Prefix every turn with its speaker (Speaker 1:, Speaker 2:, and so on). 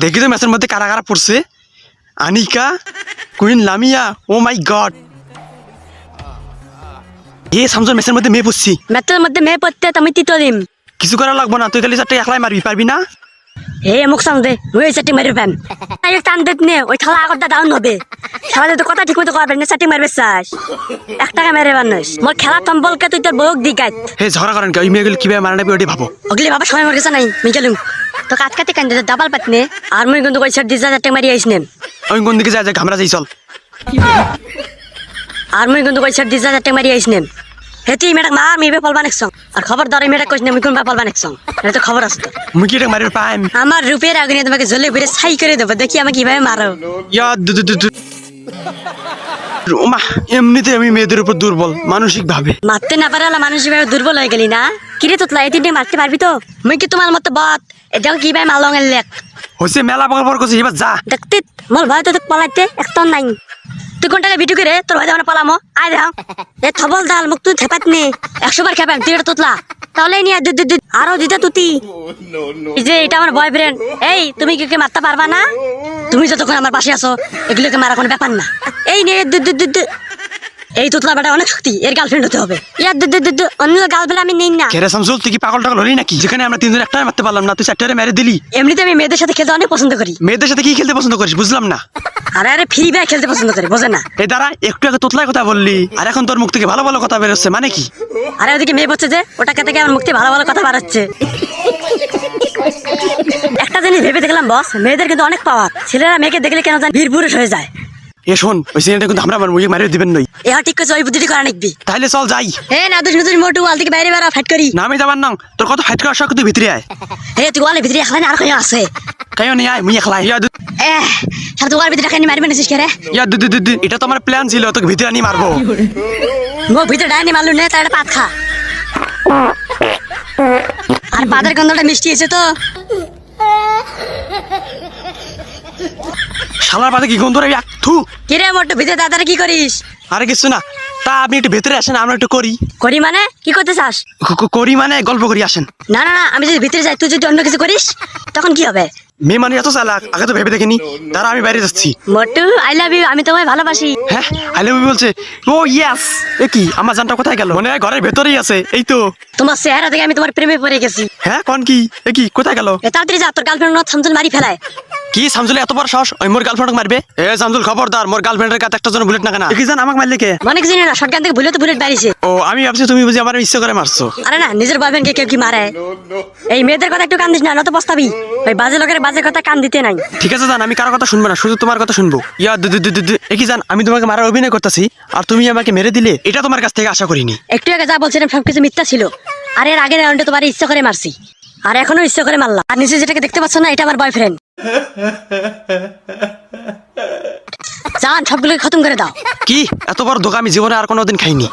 Speaker 1: দেখি তো ম্যাচের মধ্যে কারা কারা পড়ছে। Anika queen Lamia O my god. এ সামজন ম্যাচের মধ্যে মেয়ে পড়ছি।
Speaker 2: ম্যাথের মধ্যে মেয়ে পড়তে তৃতীয় দিন।
Speaker 1: কিছু করা লাগবো না তুই খালি চারটে একলাই মারবি পারবি না?
Speaker 2: হে মুখ সামদে ওই সেটি মারি প্যাম এই টান দেত নে ওই থালা আগরটা ডাউন হবে। খেলা তো কথা ঠিক মতো করবেন না সেটি মারবে চাস। এক টাকা মেরে বানিস। মোর খেলা টম্বলকে তুই তোর বউক দি গাইত।
Speaker 1: হে ঝগড়া করেন কে ওই মেয়েগুলো কীভাবে মারা নেবে ওটি ভাবো।
Speaker 2: অগলি বাবা সময় মরে গেছে নাই মিগেলুম তো কাট কাটে কান্দে ডাবল পাতনে আর মুই কিন্তু কই সেট দিছা টাকা মারি আইস নেম
Speaker 1: ওই কোন দিকে যায় যে ঘামরা যাই চল।
Speaker 2: আর মুই কিন্তু কই সেট দিছা টাকা মারি আইস নেম হেতি মেটাক মার মিবে পলবা নেকসং আর খবর দরে মেটাক কইস নেম কোন বা পলবা নেকসং এটা তো খবর আছে।
Speaker 1: মুই কি মারিবে পাইম?
Speaker 2: আমার রূপের আগুনে তোমাকে জ্বলে ঘুরে ছাই করে দেবো। দেখি আমাকে কীভাবে মারো।
Speaker 1: ইয়া দু দু দু এমনিতে আমি মেয়েদের উপর দুর্বল মানসিক ভাবে
Speaker 2: মারতে না পারে মানুষ এভাবে দুর্বল হয়ে গেলি না? কিরে তোতলা এই তিনটে মারতে পারবি তো? মুই কি তোমার মতো বত এটাও কীভাবে মালং এর লেখ
Speaker 1: হয়েছে মেলা বকর করছে এবার যা।
Speaker 2: দেখতে মোর ভয় তো পলাইতে একদম নাই। তুই কোনটাকে বিটু করে? তোর আমরা পালামো। আয় দেখ। এ থবল দাল মুখ তুই থেপাত নে। একশো বার খেপাম তুই এটা তোতলা। তাহলে নিয়ে দুধ দুধ আরও দিতে তুতি। এই যে এটা আমার বয়ফ্রেন্ড এই তুমি কি মারতে পারবা না? তুমি যতক্ষণ আমার পাশে আছো এগুলোকে মারা কোনো ব্যাপার না। এই নিয়ে দুধ দুধ দুধ। এই তোতলা বেটা অনেক শক্তি এর গার্লফ্রেন্ড হতে হবে। ইয়ার দুধ দুধ অন্য গার্লফ্রেন্ড আমি নেই না।
Speaker 1: কেরে শামসুল তুই কি পাগল টাগল হলি নাকি? যেখানে আমরা তিনজন একটাই মারতে পারলাম না তুই চারটে মেরে দিলি।
Speaker 2: এমনিতে আমি মেয়েদের সাথে খেলতে অনেক পছন্দ করি।
Speaker 1: মেয়েদের সাথে কি খেলতে পছন্দ করিস বুঝলাম না।
Speaker 2: আরে আরে ফ্রি ফায়ার খেলতে পছন্দ করি বোঝে না।
Speaker 1: এই দাঁড়া একটু আগে তোতলায় কথা বললি আর এখন তোর মুখ থেকে ভালো ভালো কথা বেরোচ্ছে মানে কি?
Speaker 2: আরে ওদিকে মেয়ে বলছে যে ওটাকে থেকে আমার মুক্তি ভালো ভালো কথা বাড়াচ্ছে একটা জিনিস ভেবে দেখলাম বস মেয়েদের কিন্তু অনেক পাওয়ার ছেলেরা মেয়েকে দেখলে কেন জানি বীর পুরুষ হয়ে যায়।
Speaker 1: এ শোন ওই সিনেমাটা কিন্তু আমরা আমার মুখে মারিয়ে দিবেন নই।
Speaker 2: এ ঠিক করছে ওই বুদ্ধিটি করা নিকবি
Speaker 1: তাহলে চল যাই।
Speaker 2: হে না দুষ নতুন মোটু ওয়াল থেকে বাইরে বেড়া ফাইট করি।
Speaker 1: না আমি যাবার নাম তোর কত ফাইট করার শখ তুই ভিতরে আয়।
Speaker 2: হে তুই ওয়ালের ভিতরে এখন আর কেউ আছে?
Speaker 1: কাইও নেই আয় মুই একলা ইয়া দু
Speaker 2: এ সারা ওয়ালের ভিতরে খানি মারবে না কে রে?
Speaker 1: ইয়া দু দু দু, দু এটা তো আমার প্ল্যান ছিল তোকে ভিতরে আনি মারবো।
Speaker 2: মো ভিতরে ডাইনি মারলু নে তার পাত খা। আর পাতের গন্ধটা মিষ্টি আছে তো?
Speaker 1: শালার পাতে কি গন্ধ রে এক থু।
Speaker 2: কিরে মোটু ভিতরে দাদারা কি করিস?
Speaker 1: আরে কিছু না তা আপনি একটু ভেতরে আসেন আমরা একটু করি।
Speaker 2: করি মানে? কি করতে চাস
Speaker 1: ক- ক- করি মানে গল্প করি আসেন।
Speaker 2: না না না আমি যদি ভিতরে যাই তুই যদি অন্য কিছু করিস তখন কি হবে?
Speaker 1: মেয়ে মানে এত চালাক আগে তো ভেবে দেখিনি। তারা আমি বাইরে যাচ্ছি।
Speaker 2: মোটু আই লাভ ইউ আমি তোমায় ভালোবাসি।
Speaker 1: হ্যাঁ আই লাভ ইউ বলছে। ও ইয়েস এ কি আমার জানটা কোথায় গেল? মনে হয় ঘরের ভেতরেই আছে এই তো।
Speaker 2: তোমার চেহারা দেখে আমি তোমার প্রেমে পড়ে গেছি।
Speaker 1: হ্যাঁ কোন কি? এ কি কোথায় গেল?
Speaker 2: তাড়াতাড়ি যা তোর গার্লফ্রেন্ড সামতুল মারি ফেলায়।
Speaker 1: কি সামজুলে এত বড় সাহস? ওই মোর গার্লফ্রেন্ড মারবে? এ সামজুল খবরদার মোর গার্লফ্রেন্ডের কাছে একটা জন বুলেট না। কেনা কি জান আমাকে মারলে কে?
Speaker 2: অনেক জিনিস না শটগান থেকে তো বুলেট বাড়িছে।
Speaker 1: ও আমি ভাবছি তুমি বুঝি আমার ইচ্ছে করে মারছো।
Speaker 2: আরে না নিজের বয়ফ্রেন্ডকে কেউ কি মারে? এই মেয়েদের কথা একটু কান দিস না নত পস্তাবি। ওই বাজে লোকের বাজে কথা কান দিতে নাই।
Speaker 1: ঠিক আছে জান আমি কারও কথা শুনব না শুধু তোমার কথা শুনব। ইয়া দু দু দু দু দু। এ কি জান আমি তোমাকে মারার অভিনয় করতেছি আর তুমি আমাকে মেরে দিলে এটা তোমার কাছ থেকে আশা করিনি।
Speaker 2: একটু আগে যা বলছিলাম সবকিছু মিথ্যা ছিল। আর এর আগের রাউন্ডে তোমার ইচ্ছা করে মারছি। আর এখনও ইচ্ছে করে মারলাম। আর নিচে যেটাকে দেখতে পাচ্ছ না এটা আমার বয়ফ্রেন্ড যান সবগুলোকে খতম করে দাও।
Speaker 1: কি? এত বড় ধোকা আমি জীবনে আর কোনোদিন খাইনি।